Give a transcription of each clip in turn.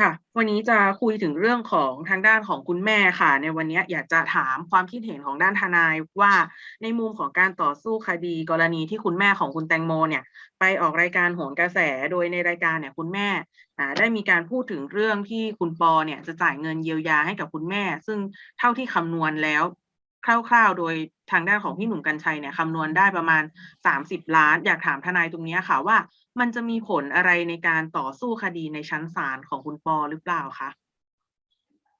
ค่ะ วันนี้จะคุยถึงเรื่องของทางด้านของคุณแม่ค่ะ ในวันนี้อยากจะถามความคิดเห็นของด้านทนายว่าในมุมของการต่อสู้คดีกรณีที่คุณแม่ของคุณแตงโมเนี่ย ไปออกรายการโหนกระแสโดยในรายการเนี่ยคุณแม่ได้มีการพูดถึงเรื่องที่คุณปอเนี่ยจะจ่ายเงินเยียวยาให้กับคุณแม่ ซึ่งเท่าที่คำนวณแล้ว คร่าวๆ โดยทางด้านของพี่หนุ่มกัญชัยเนี่ยคำนวณได้ประมาณ 30 ล้าน อยากถามทนายตรงนี้ค่ะว่า มันจะมีผลอะไรในการต่อสู้คดีในชั้นศาลของคุณปอหรือเปล่าคะ?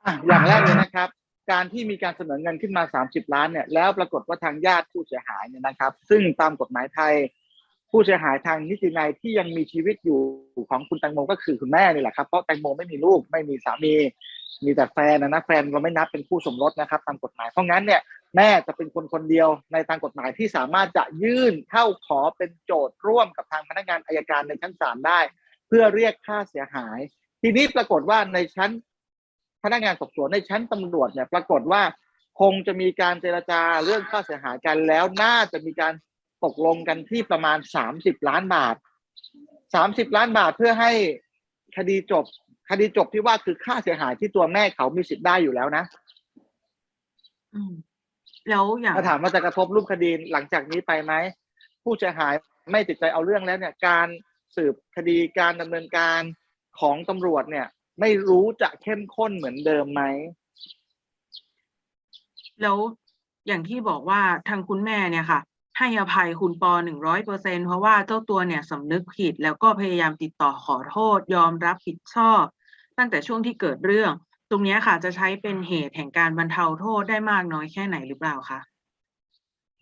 อะอย่างแรกเลยนะครับ การที่มีการเสนอเงินขึ้นมา 30 ล้านเนี่ยแล้วปรากฏว่าทางญาติผู้เสียหายเนี่ยนะครับ ซึ่งตามกฎหมายไทย ผู้เสียหายทางนิตินัยที่ยังมีชีวิตอยู่ของคุณแตงโมก็คือคุณแม่นี่แหละครับเพราะแตงโมไม่มีลูกไม่มีสามี มีแต่แฟนอะนะแฟนเราไม่นับเป็นคู่สมรสนะครับตามกฎหมายเพราะงั้นเนี่ยแม่จะเป็นคนคนเดียวในทางกฎหมายที่สามารถจะยื่นเข้าขอเป็นโจทย์ร่วมกับทางพนักงานอัยการในชั้นศาลได้ เพื่อเรียกค่าเสียหาย ทีนี้ปรากฏว่าในชั้นพนักงานสอบสวนในชั้นตำรวจเนี่ยปรากฏว่าคงจะมีการเจรจาเรื่องค่าเสียหายกันแล้วน่าจะมีการ ตกลงกันที่ประมาณ30ล้านบาท30ล้านบาทเพื่อให้คดีจบ คดีจบที่ว่าคือค่าเสียหายที่ตัวแม่เขามีสิทธิ์ได้อยู่แล้วนะอืมแล้วอย่างถ้าถามว่าจะกระทบรูปคดีหลังจากนี้ไปไหมผู้เสียหายไม่ติดใจเอาเรื่องแล้วเนี่ย การสืบคดีการดำเนินการของตำรวจเนี่ย ไม่รู้จะเข้มข้นเหมือนเดิมไหม?แล้วอย่างที่บอกว่าทางคุณแม่เนี่ยค่ะ ให้อภัยคุณปอ100%เปอร์เซ็นเพราะว่าเจ้าตัวเนี่ยสำนึกผิด แล้วก็พยายามติดต่อขอโทษ ยอมรับผิดชอบ ตั้งแต่ช่วงที่เกิดเรื่อง ตรงนี้ค่ะจะใช้เป็นเหตุแห่งการบรรเทาโทษได้มากน้อยแค่ไหนหรือเปล่าคะ?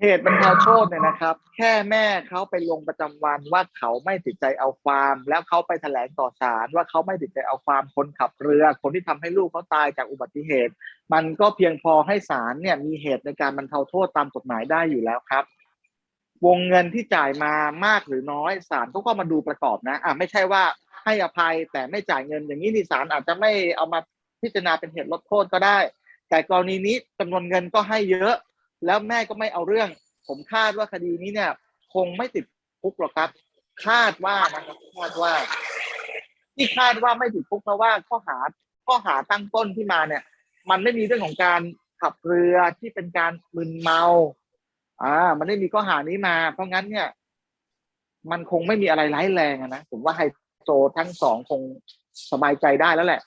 เหตุบรรเทาโทษเนี่ยนะครับ แค่แม่เขาไปลงประจำวันว่าเขาไม่ติดใจเอาความ แล้วเขาไปแถลงต่อศาลว่าเขาไม่ติดใจเอาความคนขับเรือ คนที่ทำให้ลูกเขาตายจากอุบัติเหตุ มันก็เพียงพอให้ศาลเนี่ยมีเหตุในการบรรเทาโทษตามกฎหมายได้อยู่แล้วครับ วงเงินที่จ่ายมามากหรือน้อยศาลเขาก็มาดูประกอบนะอ่าไม่ใช่ว่าให้อภัยแต่ไม่จ่ายเงินอย่างงี้นี่ศาลอาจจะไม่เอามาพิจารณาเป็นเหตุลดโทษก็ได้ แต่กรณีนี้จำนวนเงินก็ให้เยอะ แล้วแม่ก็ไม่เอาเรื่อง ผมคาดว่าคดีนี้เนี่ย คงไม่ติดคุกหรอกครับ คาดว่านะครับคาดว่า ที่คาดว่าไม่ติดคุกเพราะว่าข้อหาข้อหาตั้งต้นที่มาเนี่ย มันไม่มีเรื่องของการขับเรือที่เป็นการมึนเมา อามันไม่มีข้อหานี้มา เพราะงั้นเนี่ย มันคงไม่มีอะไรร้ายแรงอะนะผมว่าไฮโซทั้ง2คงสบายใจได้แล้วแหละ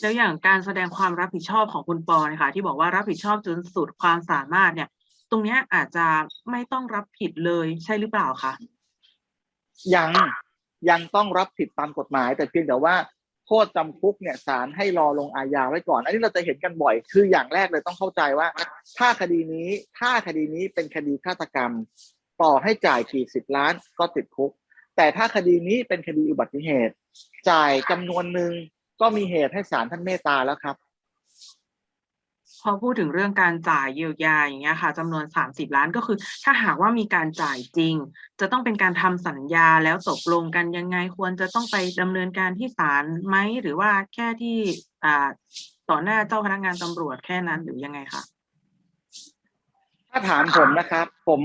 แล้วอย่างการแสดงความรับผิดชอบของคุณปอเนี่ยค่ะที่บอกว่ารับผิดชอบจนสุดความสามารถเนี่ย ตรงเนี้ยอาจจะไม่ต้องรับผิดเลยใช่หรือเปล่าคะ?ยังยังต้องรับผิดตามกฎหมาย แต่เพียงแต่ว่า โทษจำคุกเนี่ยศาลให้รอลงอาญาไว้ก่อน อันนี้เราจะเห็นกันบ่อย คืออย่างแรกเลยต้องเข้าใจว่า ถ้าคดีนี้ถ้าคดีนี้เป็นคดีฆาตกรรม ต่อให้จ่ายกี่สิบล้านก็ติดคุก แต่ถ้าคดีนี้เป็นคดีอุบัติเหตุ จ่ายจำนวนหนึ่งก็มีเหตุให้ศาลท่านเมตตาแล้วครับ พอพูดถึงเรื่องการจ่ายเยียวยาอย่างเงี้ยค่ะจำนวน 30 ล้านก็คือ ถ้าหากว่ามีการจ่ายจริง จะต้องเป็นการทำสัญญาแล้วตกลงกันยังไงควรจะต้องไปดำเนินการที่ศาลไหมหรือว่าแค่ที่อ่าต่อหน้าเจ้าพนักงานตำรวจแค่นั้นหรือยังไงคะ?ถ้าถามผมนะครับ ผม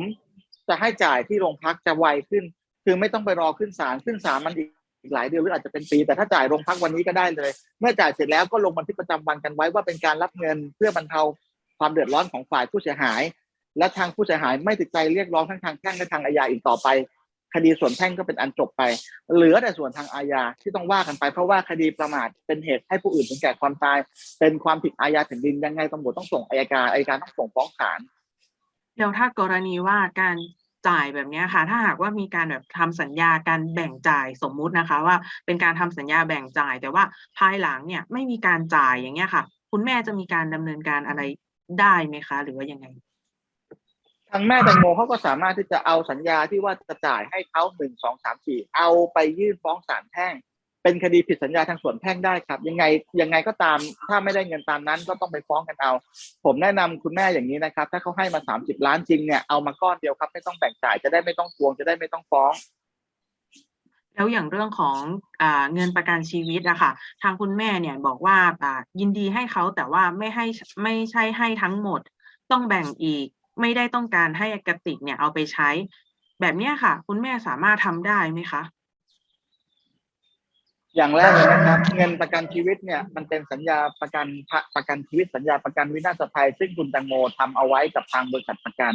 จะให้จ่ายที่โรงพักจะไวขึ้น คือไม่ต้องไปรอขึ้นศาลขึ้นศาลมันอีก หลายเดือนหรืออาจจะเป็นปีแต่ถ้าจ่ายโรงพักวันนี้ก็ได้เลย เมื่อจ่ายเสร็จแล้วก็ลงบันทึกประจำวันกันไว้ว่าเป็นการรับเงินเพื่อบรรเทาความเดือดร้อนของฝ่ายผู้เสียหาย และทางผู้เสียหายไม่ติดใจเรียกร้องทั้งทางแพ่งและทางอาญาอีกต่อไป คดีส่วนแพ่งก็เป็นอันจบไป เหลือแต่ส่วนทางอาญาที่ต้องว่ากันไป เพราะว่าคดีประมาทเป็นเหตุให้ผู้อื่นถึงแก่ความตาย เป็นความผิดอาญาแผ่นดินยังไงตำรวจต้องส่งอัยการอัยการต้องส่งฟ้องศาลแล้วถ้ากรณีว่าการ จ่ายแบบนี้ค่ะ ถ้าหากว่ามีการแบบทำสัญญาการแบ่งจ่ายสมมุตินะคะ ว่าเป็นการทำสัญญาแบ่งจ่าย แต่ว่าภายหลังเนี่ยไม่มีการจ่ายอย่างเงี้ยค่ะ คุณแม่จะมีการดำเนินการอะไรได้ไหมคะ หรือว่ายังไง?ทางแม่แตงโมเขาก็สามารถที่จะเอาสัญญาที่ว่าจะจ่ายให้เขาหนึ่งสองสามสี่เอาไปยื่นฟ้องศาลแพ่ง เป็นคดีผิดสัญญาทางส่วนแพ่งได้ครับ ยังไงยังไงก็ตามถ้าไม่ได้เงินตามนั้นก็ต้องไปฟ้องกันเอา ผมแนะนำคุณแม่อย่างนี้นะครับ ถ้าเขาให้มา30ล้านจริงเนี่ยเอามาก้อนเดียวครับ ไม่ต้องแบ่งจ่ายจะได้ไม่ต้องทวงจะได้ไม่ต้องฟ้องแล้วอย่างเรื่องของอเงินประกันชีวิตอะค่ะ ทางคุณแม่เนี่ยบอกว่ายินดีให้เขาแต่ว่าไม่ให้ไม่ใช่ให้ทั้งหมด ต้องแบ่งอีก ไม่ได้ต้องการให้กติกเนี่ยเอาไปใช้ แบบเนี้ยค่ะ คุณแม่สามารถทำได้ไหมคะ? อย่างแรกเลยนะครับ เงินประกันชีวิตเนี่ยมันเป็นสัญญาประกันประกันชีวิตสัญญาประกันวินาศภัย ซึ่งคุณแตังโมทำเอาไว้กับทางบริษัทประกัน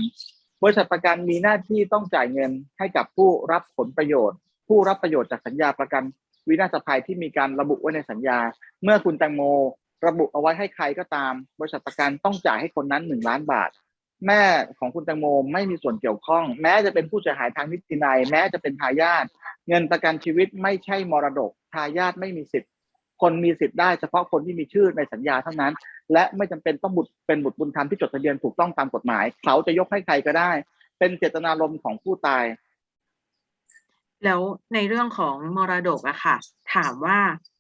บริษัทประกันมีหน้าที่ต้องจ่ายเงินให้กับผู้รับผลประโยชน์ ผู้รับประโยชน์จากสัญญาประกันวินาศภัยที่มีการระบุไว้ในสัญญา เมื่อคุณแตงโม ระบุเอาไว้ให้ใครก็ตาม บริษัทประกันต้องจ่ายให้คนนั้นหนึ่งล้านบาท แม่ของคุณแตงโมไม่มีส่วนเกี่ยวข้อง แม้จะเป็นผู้เสียหายทางนิตินัยแม้จะเป็นทายาทเงินประกันชีวิตไม่ใช่มรดกทายาทไม่มีสิทธิ์ คนมีสิทธิ์ได้เฉพาะคนที่มีชื่อในสัญญาเท่านั้น และไม่จำเป็นต้องบุตรเป็นบุตรบุญธรรมที่จดทะเบียนถูกต้องตามกฎหมาย เขาจะยกให้ใครก็ได้ เป็นเจตนารมณ์ของผู้ตาย แล้วในเรื่องของมรดกอะค่ะ ถามว่า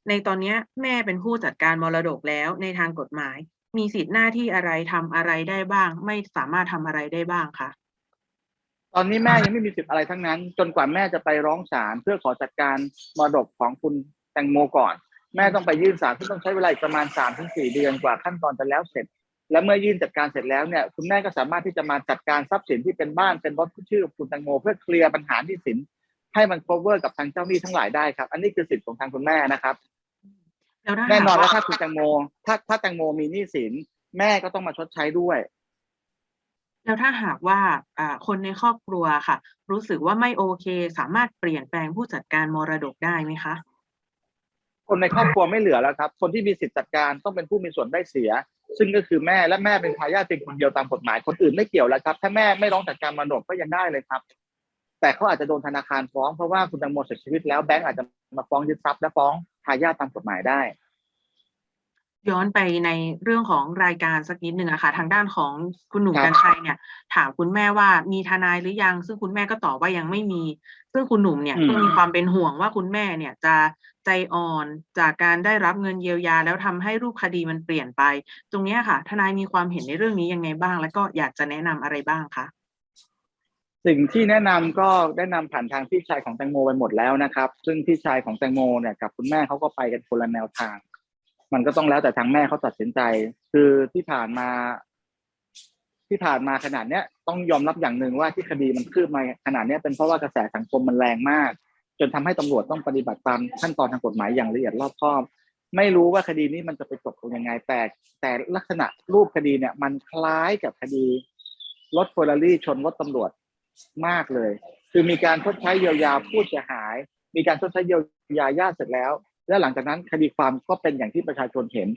ในตอนนี้แม่เป็นผู้จัดการมรดกแล้วในทางกฎหมาย มีสิทธิหน้าที่อะไรทำอะไรได้บ้าง ไม่สามารถทำอะไรได้บ้างคะตอนนี้แม่ยังไม่มีสิทธิ์อะไรทั้งนั้น จนกว่าแม่จะไปร้องศาลเพื่อขอจัดการมรดกของคุณแตงโมก่อน แม่ต้องไปยื่นศาลที่งต้องใช้เวลาอีกประมาณสามถึงสี่เดือนกว่าขั้นตอนจะแล้วเสร็จ และเมื่อยื่นจัดการเสร็จแล้วเนี่ยคุณแม่ก็สามารถที่จะมาจัดการทรัพย์สินที่เป็นบ้านเป็นรถชื่อคุณแตงโม เพื่อเคลียร์ปัญหาที่สินให้มัน cover กับทางเจ้าหนี้ทั้งหลายได้ครับ อันนี้คือสิทธิ์ของทางคุณแม่นะครับ แล้วถ้าแน่นอนหากแล้วว่าถ้าคุณแตงโม ถ้าถ้าแตงโมมีหนี้สิน แม่ก็ต้องมาชดใช้ด้วย แล้วถ้าหากว่าอ่าคนในครอบครัวค่ะ รู้สึกว่าไม่โอเค สามารถเปลี่ยนแปลงผู้จัดการมรดกได้ไหมคะ คนในครอบครัวไม่เหลือแล้วครับ คนที่มีสิทธิ์จัดการต้องเป็นผู้มีส่วนได้เสีย ซึ่งก็คือแม่และแม่เป็นทายาทเพียงคนเดียวตามกฎหมายคนอื่นไม่เกี่ยวแล้วครับ ถ้าแม่ไม่ร้องจัดการมรดกก็ยังได้เลยครับ แต่เขาอาจจะโดนธนาคารฟ้องเพราะว่าคุณแตังโมเสียชีวิตแล้วแบงก์อาจจะมาฟ้องยึดทรัพย์และฟ้อง ทายาทตามกฎหมายได้ ย้อนไปในเรื่องของรายการสักนิดหนึ่งอะค่ะ ทางด้านของคุณหนุ่มครับ กัญชัยเนี่ย ถามคุณแม่ว่ามีทนายหรือยัง ซึ่งคุณแม่ก็ตอบว่ายังไม่มี ซึ่งคุณหนุ่มเนี่ยก็มีความเป็นห่วงว่าคุณแม่เนี่ยจะใจอ่อนจากการได้รับเงินเยียวยา แล้วทำให้รูปคดีมันเปลี่ยนไป ตรงเนี้ยค่ะ ทนายมีความเห็นในเรื่องนี้ยังไงบ้าง แล้วก็อยากจะแนะนำอะไรบ้างคะ สิ่งที่แนะนำก็ได้นำผ่านทางพี่ชายของแตงโมไปหมดแล้วนะครับ ซึ่งพี่ชายของแตงโมเนี่ยกับคุณแม่เขาก็ไปกันคนละแนวทาง มันก็ต้องแล้วแต่ทางแม่เขาตัดสินใจ คือที่ผ่านมา ที่ผ่านมาขนาดเนี้ยต้องยอมรับอย่างหนึ่งว่าที่คดีมันคืบมาขนาดเนี้ยเป็นเพราะว่ากระแสสังคมมันแรงมาก จนทำให้ตำรวจต้องปฏิบัติตามขั้นตอนทางกฎหมายอย่างละเอียดรอบคอบ ไม่รู้ว่าคดีนี้มันจะไปจบลงยังไงแต่ แต่ลักษณะรูปคดีเนี่ย มันคล้ายกับคดีรถเฟอร์รารี่ชนรถตำรวจ มากเลย คือมีการชดใช้เยียวยาผู้เสียหาย มีการชดใช้เยียวยาญาติเสร็จแล้ว และหลังจากนั้นคดีความก็เป็นอย่างที่ประชาชนเห็น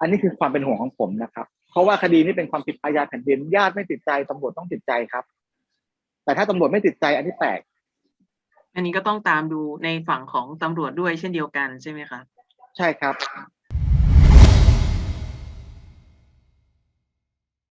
อันนี้คือความเป็นห่วงของผมนะครับ เพราะว่าคดีนี้เป็นความผิดอาญาแผ่นดินญาติไม่ติดใจตำรวจต้องติดใจครับ แต่ถ้าตำรวจไม่ติดใจอันนี้แปลกอันนี้ก็ต้องตามดูในฝั่งของตำรวจด้วยเช่นเดียวกันใช่ไหมคะใช่ครับ